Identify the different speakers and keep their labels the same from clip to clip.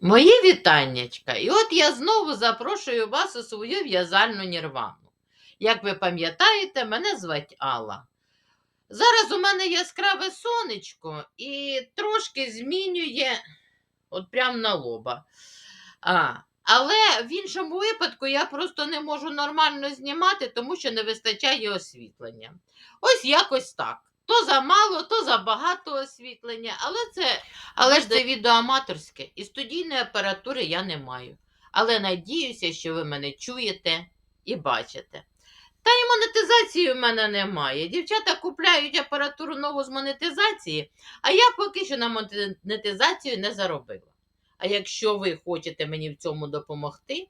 Speaker 1: Мої вітаннячка. І от я знову запрошую вас у свою в'язальну нірвану. Як ви пам'ятаєте, мене звать Алла. Зараз у мене яскраве сонечко і трошки змінює от прям на лоба. А, але в іншому випадку я просто не можу нормально знімати, тому що не вистачає освітлення. Ось якось так. То замало, то забагато освітлення, але це але ж це відео аматорське і студійної апаратури я не маю. Але надіюся, що ви мене чуєте і бачите. Та й монетизації в мене немає. Дівчата купляють апаратуру нову з монетизації, а я поки що на монетизацію не заробила. А якщо ви хочете мені в цьому допомогти,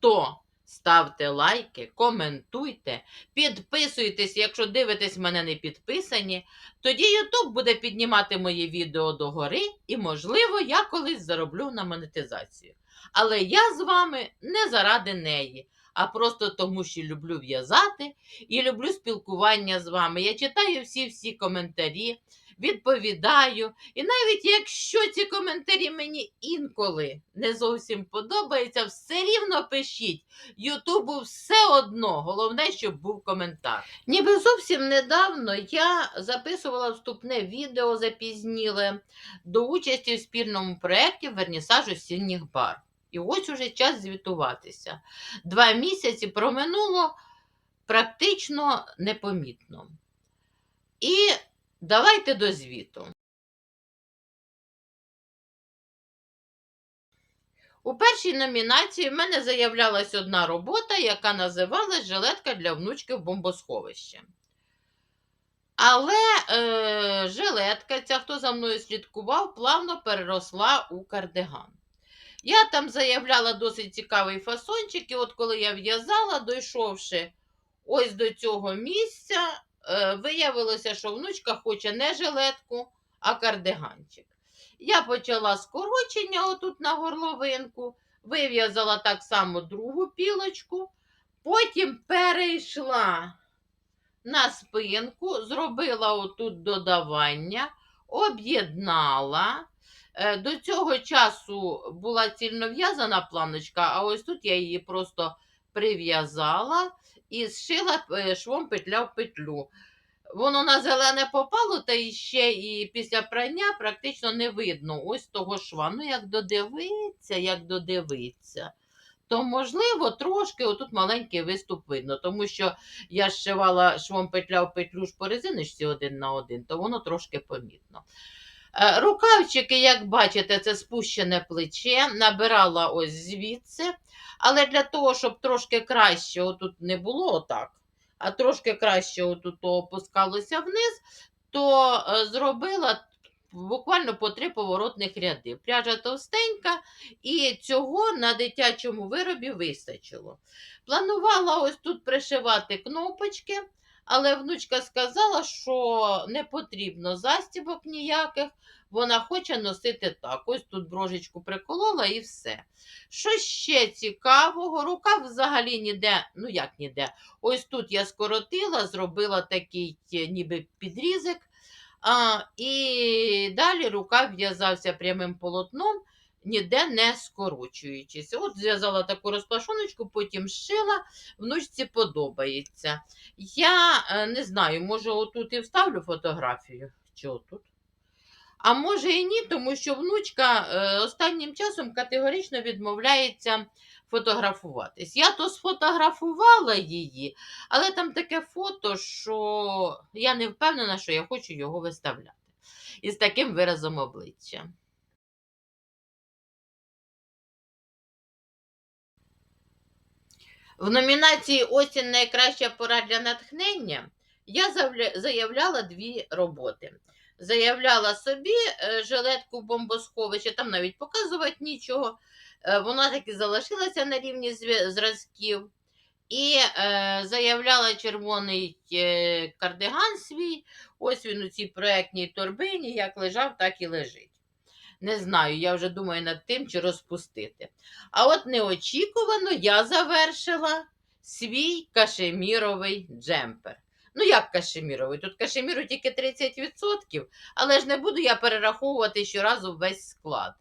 Speaker 1: то ставте лайки, коментуйте, підписуйтесь, якщо дивитесь мене не підписані, тоді YouTube буде піднімати мої відео догори і, можливо, я колись зароблю на монетизацію. Але я з вами не заради неї, а просто тому, що люблю в'язати і люблю спілкування з вами. Я читаю всі-всі коментарі відповідаю. І навіть якщо ці коментарі мені інколи не зовсім подобаються, все рівно пишіть. Ютубу все одно. Головне, щоб був коментар. Ніби зовсім недавно я записувала вступне відео запізніле до участі в спільному проєкті Вернісаж осінніх бар. І ось уже час звітуватися. Два місяці проминуло практично непомітно. І Давайте до звіту. У першій номінації в мене заявлялась одна робота, яка називалась Жилетка для внучки в бомбосховище. Але е, жилетка, ця, хто за мною слідкував, плавно переросла у кардиган. Я там заявляла досить цікавий фасончик, і от коли я в'язала, дійшовши ось до цього місця, виявилося, що внучка хоче не жилетку, а кардиганчик. Я почала скорочення отут на горловинку, вив'язала так само другу пілочку, потім перейшла на спинку, зробила отут додавання, об'єднала. Е, до цього часу була цільнов'язана планочка, а ось тут я її просто прив'язала і зшила е, швом петля в петлю. Воно на зелене попало, та і ще і після прання практично не видно ось того шва. Ну, як додивиться, як додивиться, то, можливо, трошки отут маленький виступ видно, тому що я зшивала швом петля в петлю ж по резиночці один на один, то воно трошки помітно. Е, рукавчики, як бачите, це спущене плече, набирала ось звідси. Але для того, щоб трошки краще отут не було отак, а трошки краще отут опускалося вниз, то е, зробила буквально по три поворотних ряди. Пряжа товстенька, і цього на дитячому виробі вистачило. Планувала ось тут пришивати кнопочки. Але внучка сказала, що не потрібно застібок ніяких, вона хоче носити так. Ось тут брожечку приколола і все. Що ще цікавого, рука взагалі ніде, ну як ніде, ось тут я скоротила, зробила такий ніби підрізик. А, І далі рука в'язався прямим полотном ніде не скорочуючись. От зв'язала таку розпашоночку, потім шила, внучці подобається. Я е, не знаю, може, отут і вставлю фотографію, чи отут. А може і ні, тому що внучка е, останнім часом категорично відмовляється фотографуватись. Я то сфотографувала її, але там таке фото, що я не впевнена, що я хочу його виставляти. Із таким виразом обличчя. В номінації Осінь найкраща пора для натхнення я заявляла дві роботи. Заявляла собі е, жилетку бомбосховища, там навіть показувати нічого. Е, вона таки залишилася на рівні зразків. І е, заявляла червоний е, кардиган свій. Ось він у цій проєктній торбині, як лежав, так і лежить. Не знаю, я вже думаю над тим, чи розпустити. А от неочікувано я завершила свій кашеміровий джемпер. Ну, як кашеміровий? Тут кашеміру тільки 30%, але ж не буду я перераховувати щоразу весь склад.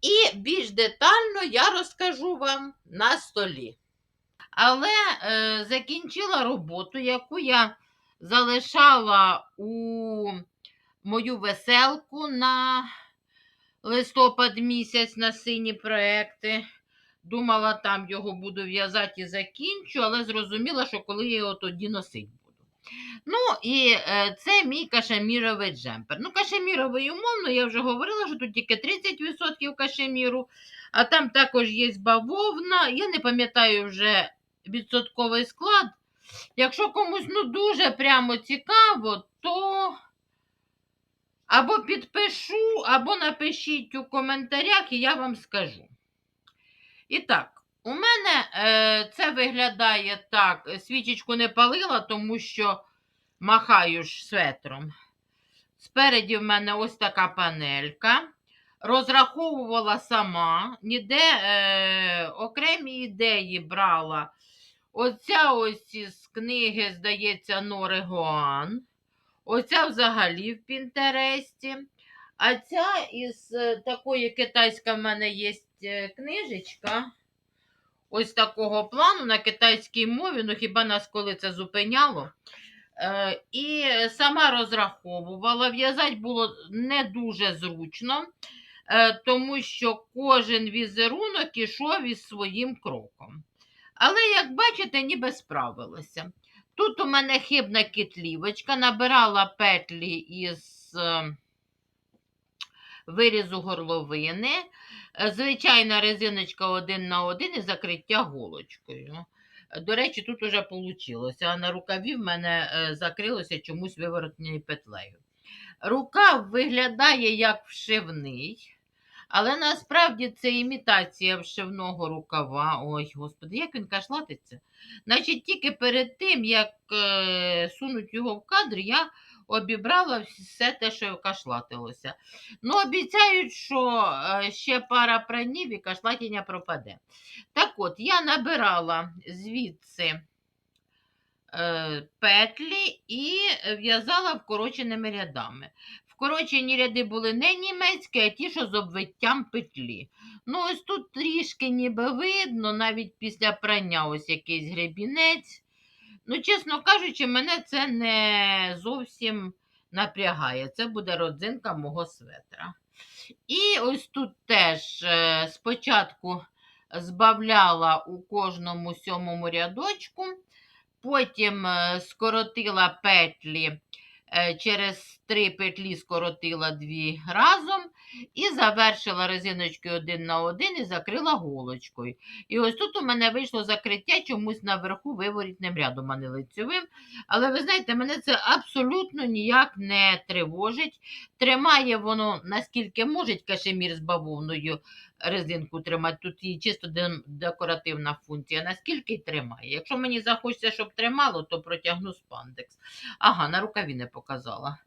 Speaker 1: І більш детально я розкажу вам на столі. Але е, закінчила роботу, яку я залишала у мою веселку на листопад місяць на сині проекти. Думала, там його буду в'язати і закінчу, але зрозуміла, що коли я його тоді носити буду. Ну, і е, це мій кашеміровий джемпер. Ну, кашеміровий умовно, я вже говорила, що тут тільки 30% кашеміру, а там також є бавовна. Я не пам'ятаю вже відсотковий склад. Якщо комусь ну, дуже прямо цікаво, то або підпишу, або напишіть у коментарях, і я вам скажу. І так, у мене е, це виглядає так. Свічечку не палила, тому що махаю ж светром. Спереді в мене ось така панелька. Розраховувала сама, ніде е, окремі ідеї брала. Оця ось із книги, здається, Нори Гоан. Оця взагалі в Пінтересті. А ця із е, такої китайська в мене є е, книжечка. Ось такого плану на китайській мові, ну хіба нас коли це зупиняло. Е, і сама розраховувала. В'язати було не дуже зручно, е, тому що кожен візерунок ішов із своїм кроком. Але, як бачите, ніби справилася. Тут у мене хибна кітлівочка, набирала петлі із е, вирізу горловини. Звичайна резиночка один на один і закриття голочкою. До речі, тут уже вийшло. А на рукаві в мене е, закрилося чомусь виворотною петлею. Рукав виглядає як вшивний, але насправді це імітація вшивного рукава. Ой, господи, як він кашлатиться. Значить, тільки перед тим, як е, сунуть його в кадр, я обібрала все те, що кашлатилося. Ну, обіцяють, що е, ще пара пранів і кашлатіння пропаде. Так от, я набирала звідси е, петлі і в'язала вкороченими рядами. Вкорочені ряди були не німецькі, а ті, що з обвиттям петлі. Ну, ось тут трішки ніби видно, навіть після прання ось якийсь гребінець. Ну, чесно кажучи, мене це не зовсім напрягає. Це буде родзинка мого светра. І ось тут теж е, спочатку збавляла у кожному сьомому рядочку, потім е, скоротила петлі, через три петлі скоротила дві разом і завершила резиночкою один на один і закрила голочкою. І ось тут у мене вийшло закриття чомусь наверху виворітним рядом, а не лицьовим. Але ви знаєте, мене це абсолютно ніяк не тривожить. Тримає воно наскільки може кашемір з бавовною резинку тримати. Тут її чисто декоративна функція. Наскільки й тримає. Якщо мені захочеться, щоб тримало, то протягну спандекс. Ага, на рукаві не показала.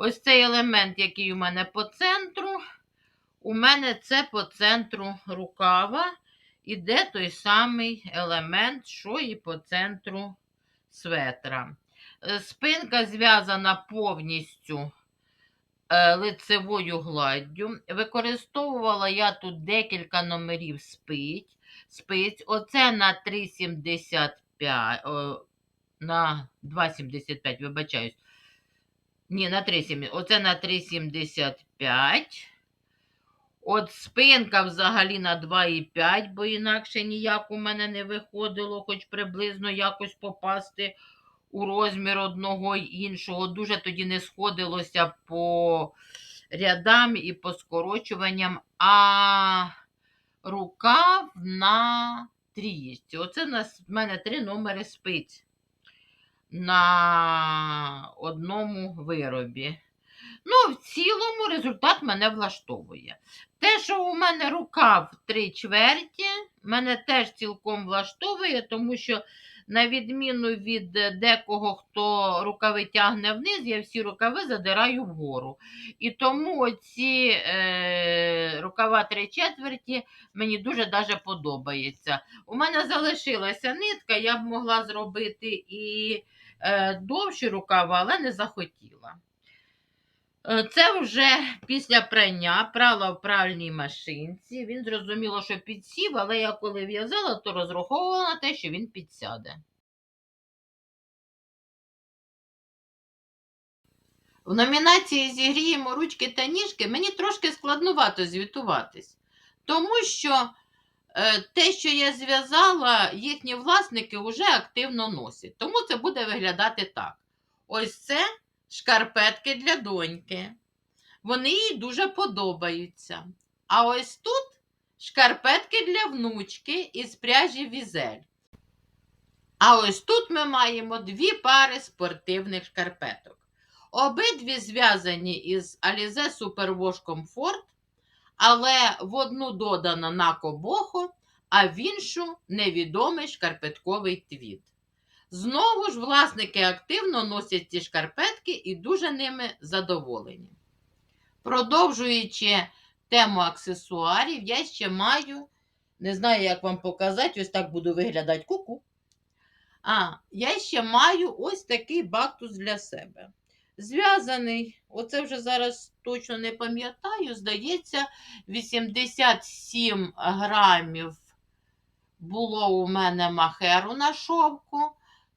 Speaker 1: Ось цей елемент, який у мене по центру. У мене це по центру рукава. Іде той самий елемент, що і по центру светра. Е, Спинка зв'язана повністю е, лицевою гладдю. Використовувала я тут декілька номерів спиць. спиць. Оце на 3,75, на 2,75, вибачаюсь. Ні, на 3,70. Оце на 3,75. От спинка взагалі на 2,5, бо інакше ніяк у мене не виходило, хоч приблизно якось попасти у розмір одного й іншого. Дуже тоді не сходилося по рядам і по скорочуванням, а рукав на трієчці. Оце в мене три номери спиць на одному виробі. Ну, в цілому результат мене влаштовує. Те, що у мене рукав три чверті, мене теж цілком влаштовує, тому що, на відміну від декого, хто рукави тягне вниз, я всі рукави задираю вгору. І тому ці е, рукава три четверті мені дуже даже подобається. У мене залишилася нитка, я б могла зробити і довші рукава, але не захотіла. Е, Це вже після прання прала в пральній машинці. Він зрозуміло, що підсів, але я коли в'язала, то розраховувала на те, що він підсяде. В номінації Зігріємо ручки та ніжки мені трошки складнувато звітуватись, тому що е, те, що я зв'язала, їхні власники вже активно носять. Тому це буде виглядати так. Ось це шкарпетки для доньки. Вони їй дуже подобаються. А ось тут шкарпетки для внучки із пряжі візель. А ось тут ми маємо дві пари спортивних шкарпеток. Обидві зв'язані із Alize Superwash Comfort, але в одну додано накобохо, а в іншу невідомий шкарпетковий твіт. Знову ж власники активно носять ці шкарпетки і дуже ними задоволені. Продовжуючи тему аксесуарів, я ще маю, не знаю, як вам показати, ось так буду виглядати куку. А, я ще маю ось такий бактус для себе. Зв'язаний, оце вже зараз точно не пам'ятаю, здається, 87 грамів було у мене махеру на шовку.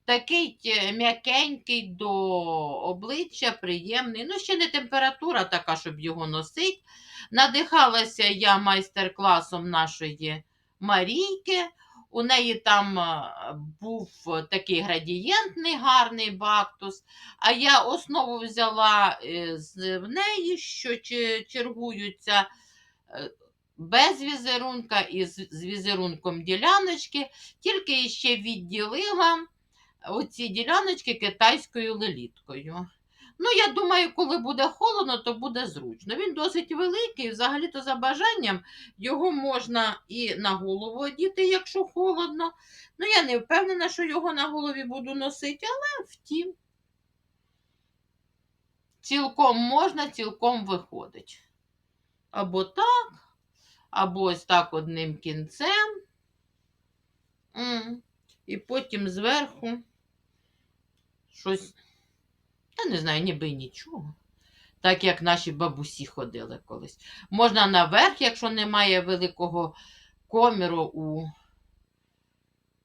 Speaker 1: Такий м'якенький до обличчя, приємний. Ну, ще не температура така, щоб його носити. Надихалася я майстер-класом нашої Марійки. У неї там е, був такий градієнтний гарний бактус. А я основу взяла е, в неї, що чергуються е, без візерунка і з, візерунком діляночки, тільки ще відділила оці діляночки китайською леліткою. Ну, я думаю, коли буде холодно, то буде зручно. Він досить великий, взагалі-то за бажанням його можна і на голову одіти, якщо холодно. Ну, я не впевнена, що його на голові буду носити, але втім. Цілком можна, цілком виходить. Або так, або ось так одним кінцем. І потім зверху щось, та не знаю, ніби й нічого. Так як наші бабусі ходили колись. Можна наверх, якщо немає великого коміру у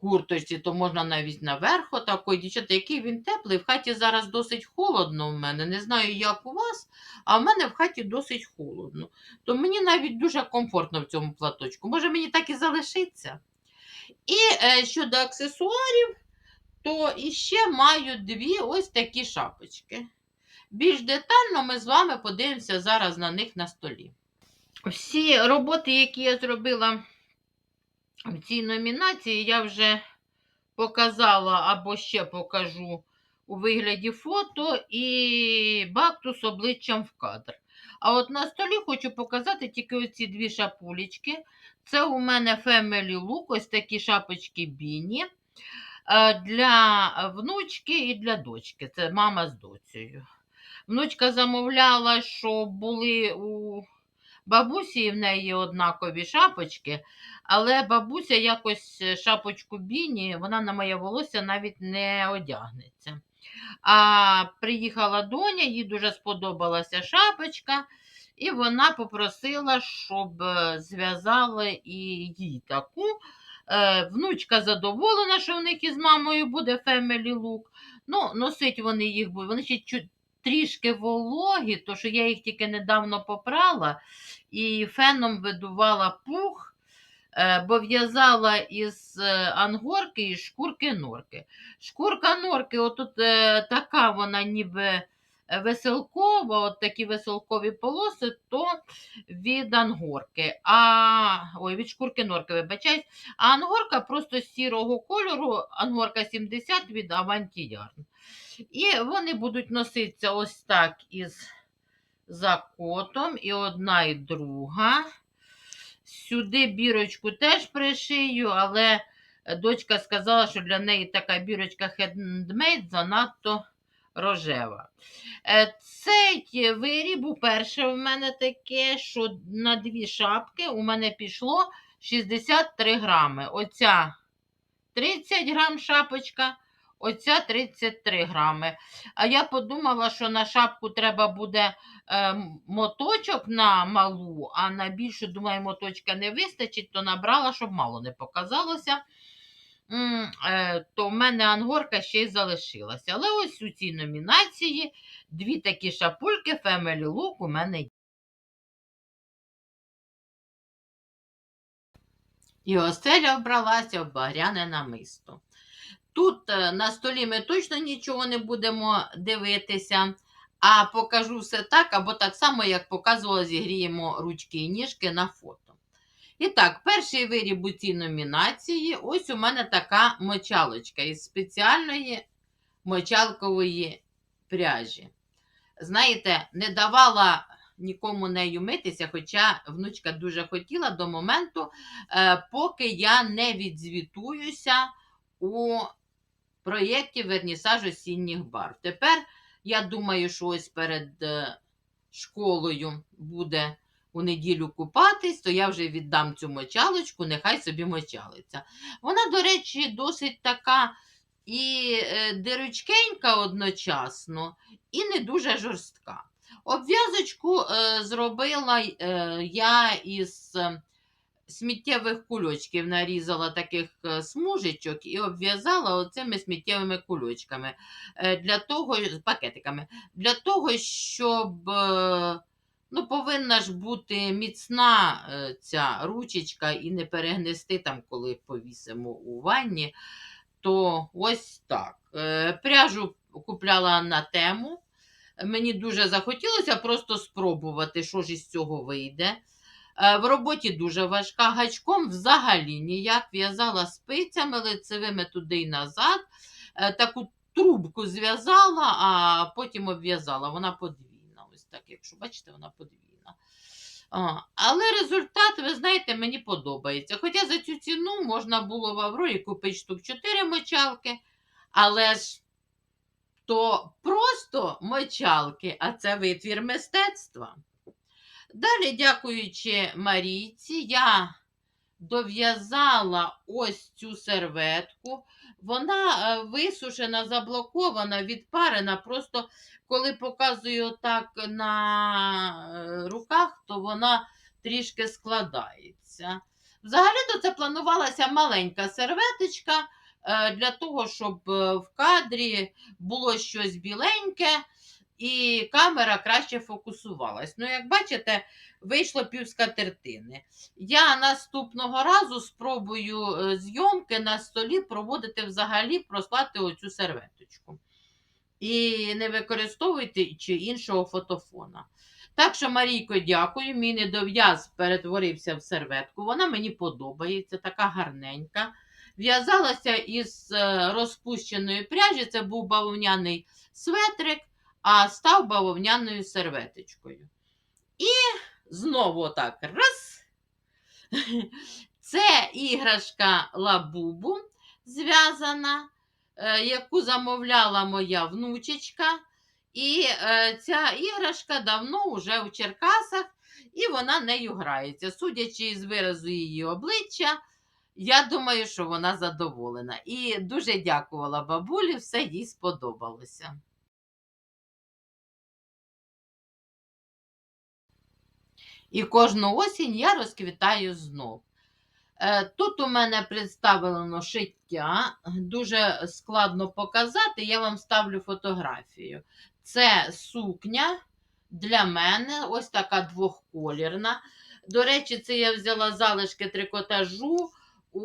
Speaker 1: курточці, то можна навіть наверх отакої. Дівчата, який він теплий. В хаті зараз досить холодно в мене. Не знаю, як у вас, а в мене в хаті досить холодно. То мені навіть дуже комфортно в цьому платочку. Може, мені так і залишиться. І е, щодо аксесуарів, то іще маю дві ось такі шапочки. Більш детально ми з вами подивимося зараз на них на столі. Всі роботи, які я зробила в цій номінації, я вже показала або ще покажу у вигляді фото і бактус обличчям в кадр. А от на столі хочу показати тільки оці дві шапулечки. Це у мене Family Look, ось такі шапочки Біні. Е, Для внучки і для дочки. Це мама з доцею. Внучка замовляла, що були у бабусі, і в неї однакові шапочки, але бабуся якось шапочку Біні, вона на моє волосся навіть не одягнеться. А приїхала доня, їй дуже сподобалася шапочка, і вона попросила, щоб е, зв'язали і їй таку. Е, Внучка задоволена, що в них із мамою буде Family Look. Ну, носить вони їх будуть. Вони ще трішки вологі, то що я їх тільки недавно попрала і феном видувала пух, е, бо в'язала із е, ангорки і шкурки норки. Шкурка норки, отут така вона ніби веселкова, от такі веселкові полоси, то від ангорки. А, ой, від шкурки норки, вибачаюсь. А ангорка просто сірого кольору, ангорка 70 від Yarn. І вони будуть носитися ось так із закотом, і одна, і друга. Сюди бірочку теж пришию, але дочка сказала, що для неї така бірочка хендмейд занадто рожева. Е, Цей виріб уперше в мене таке, що на дві шапки у мене пішло 63 грами. Оця 30 грам шапочка, Оця 33 грами. А я подумала, що на шапку треба буде е, моточок на малу, а на більшу, думаю, моточка не вистачить, то набрала, щоб мало не показалося. Е, То в мене ангорка ще й залишилася. Але ось у цій номінації дві такі шапульки Family Look у мене є. І оселя обралася в багряне намисто. Тут е, на столі ми точно нічого не будемо дивитися, а покажу все так, або так само, як показувала, зігріємо ручки і ніжки на фото. І так, перший виріб у цій номінації ось у мене така мочалочка із спеціальної мочалкової пряжі. Знаєте, не давала нікому нею митися, хоча внучка дуже хотіла до моменту, е, поки я не відзвітуюся у проєкті Вернісаж осінніх барв. Тепер я думаю, що ось перед е, школою буде у неділю купатись, то я вже віддам цю мочалочку, нехай собі мочалиться. Вона, до речі, досить така і е, дирочкенька одночасно, і не дуже жорстка. Обв'язочку е, зробила е, я із е, сміттєвих кульочків, нарізала таких е, смужечок і обв'язала оцими сміттєвими кульочками е, для того, пакетиками, для того, щоб е, ну, повинна ж бути міцна е, ця ручечка і не перегнести там, коли повісимо у ванні. То ось так. Е, Пряжу купляла на тему. Мені дуже захотілося просто спробувати, що ж із цього вийде. Е, В роботі дуже важка. Гачком взагалі ніяк в'язала спицями лицевими туди й назад. Таку трубку зв'язала, а потім обв'язала. Вона подвійна. Так, якщо бачите, вона подвійна. А, але результат, ви знаєте, мені подобається. Хоча за цю ціну можна було в Аврорі купити штук 4 мочалки, але ж то просто мочалки, а це витвір мистецтва. Далі, дякуючи Марійці, я дов'язала ось цю серветку. Вона е, висушена, заблокована, відпарена. Просто коли показую так на е, руках, то вона трішки складається. Взагалі-то це планувалася маленька серветочка е, для того, щоб в кадрі було щось біленьке, і камера краще фокусувалась. Ну, як бачите, вийшло пів скатертини. Я наступного разу спробую е, зйомки на столі проводити взагалі, прослати оцю серветочку. І не використовуйте чи іншого фотофона. Так що, Марійко, дякую. Мій недов'яз перетворився в серветку. Вона мені подобається, така гарненька. В'язалася із е, розпущеної пряжі, це був бавовняний светрик, а став бавовняною серветочкою. І знову отак раз. Це іграшка лабубу зв'язана, е, яку замовляла моя внучечка. І е, ця іграшка давно вже у Черкасах, і вона нею грається. Судячи із виразу її обличчя, я думаю, що вона задоволена. І дуже дякувала бабулі, все їй сподобалося. І кожну осінь я розквітаю знов. Е, Тут у мене представлено шиття, дуже складно показати, я вам ставлю фотографію. Це сукня для мене, ось така двохколірна. До речі, це я взяла залишки трикотажу у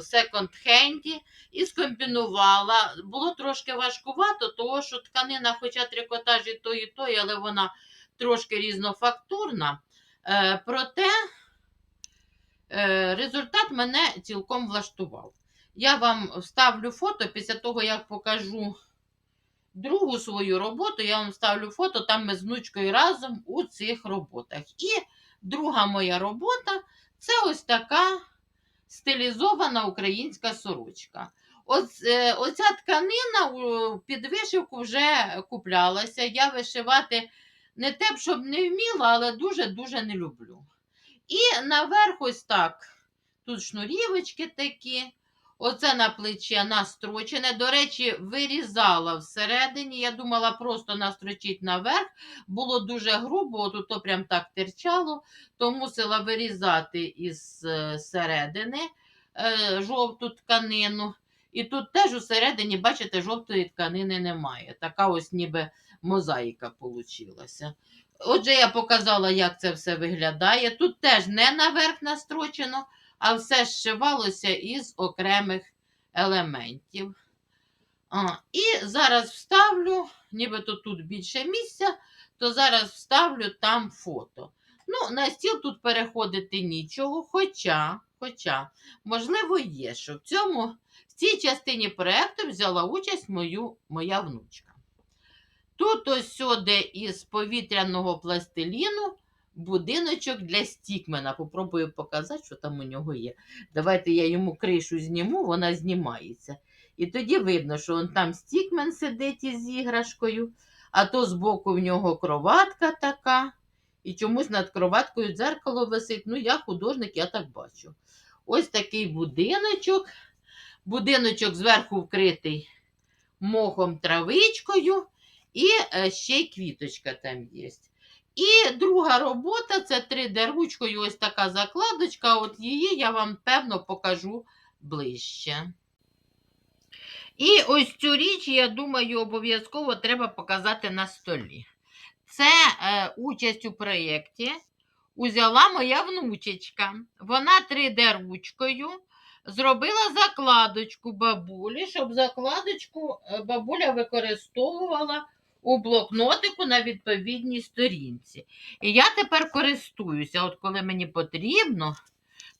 Speaker 1: секонд-хенді і скомбінувала. Було трошки важкувато, тому що тканина, хоча трикотаж і той, і той, але вона трошки різнофактурна. Е, Проте е, результат мене цілком влаштував. Я вам вставлю фото після того, як покажу другу свою роботу, я вам ставлю фото, там ми з внучкою разом у цих роботах. І друга моя робота це ось така стилізована українська сорочка. Е, оця тканина під вишивку вже куплялася. Я вишивати не те, б, щоб не вміла, але дуже-дуже не люблю. І наверх ось так. Тут шнурівочки такі. Оце на плече настрочене. До речі, вирізала всередині. Я думала просто настрочити наверх. Було дуже грубо, тут то прям так терчало, то мусила вирізати із е, середини е, жовту тканину. І тут теж усередині, бачите, жовтої тканини немає. Така ось ніби мозаїка получилася. Отже, я показала, як це все виглядає. Тут теж не наверх настрочено, а все зшивалося із окремих елементів. А, і зараз вставлю, нібито тут більше місця, то зараз вставлю там фото. Ну, на стіл тут переходити нічого, хоча, хоча, можливо, є, що в цьому, в цій частині проєкту взяла участь мою, моя внучка. Тут ось сюди із повітряного пластиліну будиночок для стікмена. Попробую показати, що там у нього є. Давайте я йому кришу зніму, вона знімається. І тоді видно, що он там стікмен сидить із іграшкою, а то збоку в нього кроватка така. І чомусь над кроваткою дзеркало висить. Ну, я художник, я так бачу. Ось такий будиночок. Будиночок зверху вкритий мохом травичкою, і е, ще й квіточка там є. І друга робота це 3D-ручкою, ось така закладочка. От її я вам певно покажу ближче. І ось цю річ, я думаю, обов'язково треба показати на столі. Це е, участь у проєкті узяла моя внучечка. Вона 3D-ручкою зробила закладочку бабулі, щоб закладочку е, бабуля використовувала у блокнотику на відповідній сторінці. І я тепер користуюся, от коли мені потрібно,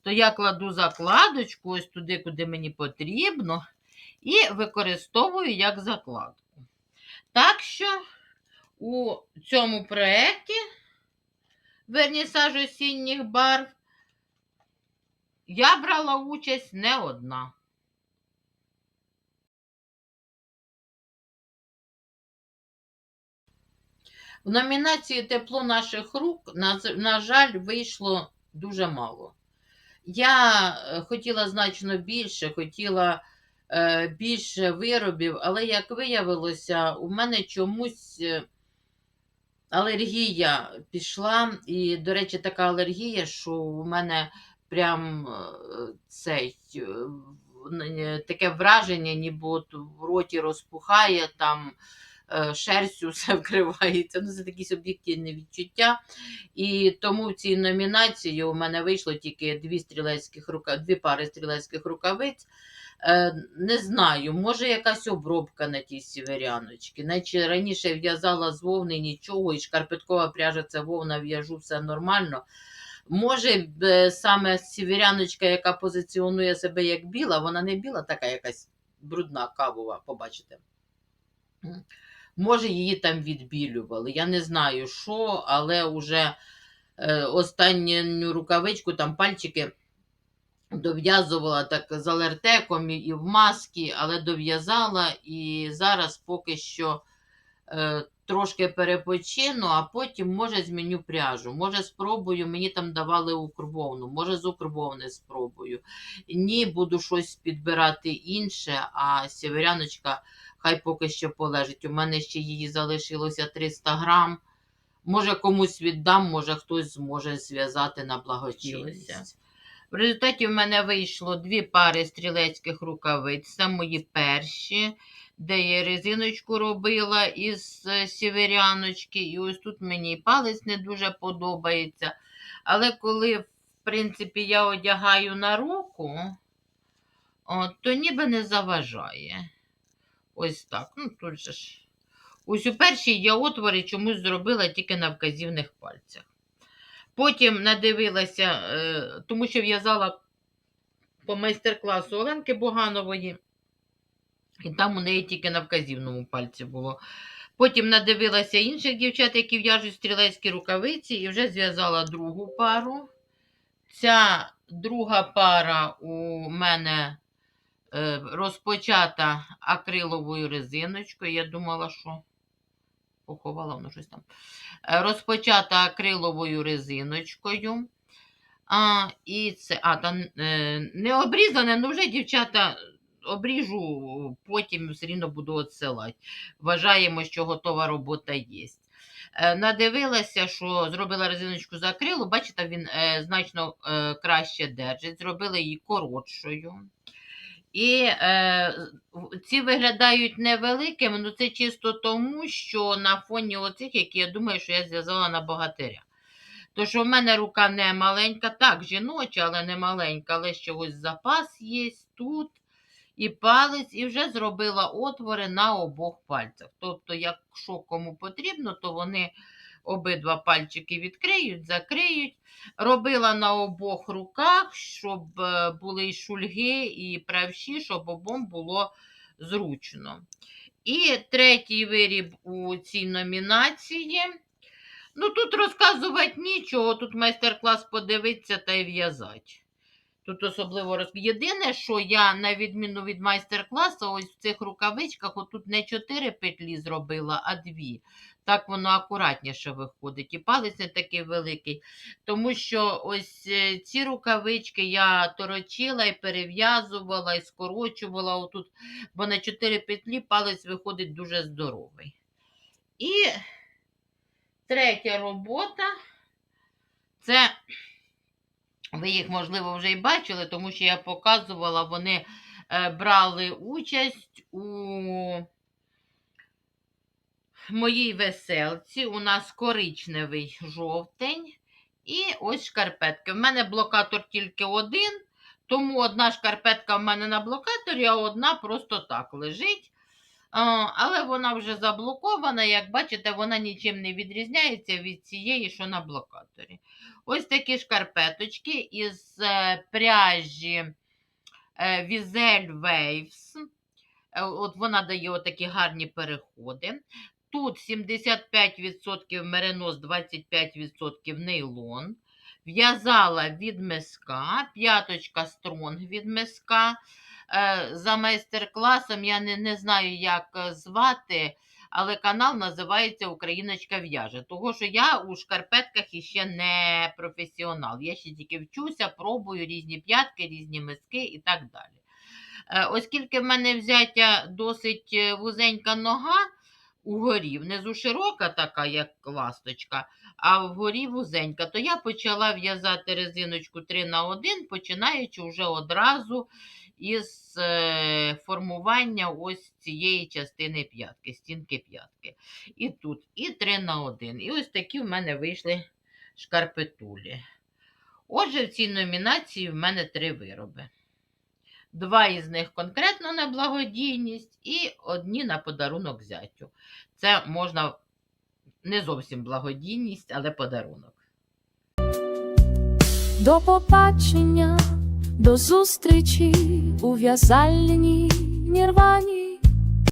Speaker 1: то я кладу закладочку ось туди, куди мені потрібно, і використовую як закладку. Так що у цьому проєкті вернісаж осінніх барв я брала участь не одна. В номінації Тепло наших рук, на, на жаль, вийшло дуже мало. Я е, хотіла значно більше, хотіла е, більше виробів, але як виявилося, у мене чомусь е, алергія пішла. І, до речі, така алергія, що у мене прям е, цей, е, таке враження, ніби от в роті розпухає, там шерстю все вкривається. Ну, це такі суб'єктивні відчуття. І тому в цій номінації у мене вийшло тільки дві стрілецьких рука, дві пари стрілецьких рукавиць. Е, не знаю, може якась обробка на тій сіверяночці. Наче раніше в'язала з вовни нічого, і шкарпеткова пряжа це вовна в'яжу, все нормально. Може, е, саме сіверяночка, яка позиціонує себе як біла, вона не біла, така якась брудна, кавова, побачите. Може, її там відбілювали. Я не знаю, що, але вже е, останню рукавичку, там пальчики дов'язувала так з алертеком і- в маски, але дов'язала. І зараз поки що е, трошки перепочину, а потім, може, зміню пряжу. Може, спробую, мені там давали укрвовну, може, з укрвовни спробую. Ні, буду щось підбирати інше, а сіверяночка хай поки що полежить. У мене ще її залишилося 300 грам. Може, комусь віддам, може хтось зможе зв'язати на благочинність. В результаті в мене вийшло дві пари стрілецьких рукавиць. Це мої перші, де я резиночку робила із е, сіверяночки. І ось тут мені палець не дуже подобається. Але коли, в принципі, я одягаю на руку, от, то ніби не заважає. Ось так. Ну, тут же ж. Ось у першій я отвори чомусь зробила тільки на вказівних пальцях. Потім надивилася, е, тому що в'язала по майстер-класу Оленки Боганової, і там у неї тільки на вказівному пальці було. Потім надивилася інших дівчат, які в'яжуть стрілецькі рукавиці, і вже зв'язала другу пару. Ця друга пара у мене розпочата акриловою резиночкою. Я думала, що поховала воно щось там. Е, Розпочата акриловою резиночкою. А, і це, а, там е, не обрізане, ну вже дівчата обріжу, потім все рівно буду відсилати. Вважаємо, що готова робота є. Е, надивилася, що зробила резиночку з акрилу, бачите, він е, значно е, краще держить. Зробила її коротшою. І е, ці виглядають невеликими, ну це чисто тому, що на фоні оцих, які я думаю, що я зв'язала на богатиря. То що в мене рука не маленька, так, жіноча, але не маленька, але ще ось запас є тут. І палець, і вже зробила отвори на обох пальцях. Тобто, якщо кому потрібно, то вони обидва пальчики відкриють, закриють. Робила на обох руках, щоб е, були і шульги, і правші, щоб обом було зручно. І третій виріб у цій номінації. Ну, тут розказувати нічого, тут майстер-клас подивитися та й в'язати. Тут особливо роз... Єдине, що я, на відміну від майстер-класу, ось в цих рукавичках, отут не чотири петлі зробила, а дві. Так воно акуратніше виходить. І палець не такий великий. Тому що ось е, ці рукавички я торочила і перев'язувала, і скорочувала отут, бо на чотири петлі палець виходить дуже здоровий. І третя робота це ви їх, можливо, вже і бачили, тому що я показувала, вони е, брали участь у моїй веселці. У нас коричневий жовтень і ось шкарпетки. В мене блокатор тільки один, тому одна шкарпетка в мене на блокаторі, а одна просто так лежить. Але вона вже заблокована, як бачите, вона нічим не відрізняється від цієї, що на блокаторі. Ось такі шкарпеточки із е, пряжі Vizel Waves. Е, От вона дає отакі гарні переходи. Тут 75% меринос, 25% нейлон. В'язала від миска, п'яточка стронг від миска. Е, За майстер-класом я не, не знаю, як е, звати, але канал називається Україночка в'яже. Того, що я у шкарпетках іще не професіонал. Я ще тільки вчуся, пробую різні п'ятки, різні миски і так далі. Е, Оскільки в мене взяття досить вузенька нога угорі, внизу широка така, як ласточка, а вгорі вузенька, то я почала в'язати резиночку 3 на 1, починаючи вже одразу із е, формування ось цієї частини п'ятки, стінки п'ятки. І тут, і 3 на 1. І ось такі в мене вийшли шкарпетулі. Отже, в цій номінації в мене три вироби. Два із них конкретно на благодійність і одні на подарунок зятю. Це можна не зовсім благодійність, але подарунок.
Speaker 2: До побачення, до зустрічі у в'язальні нірвані.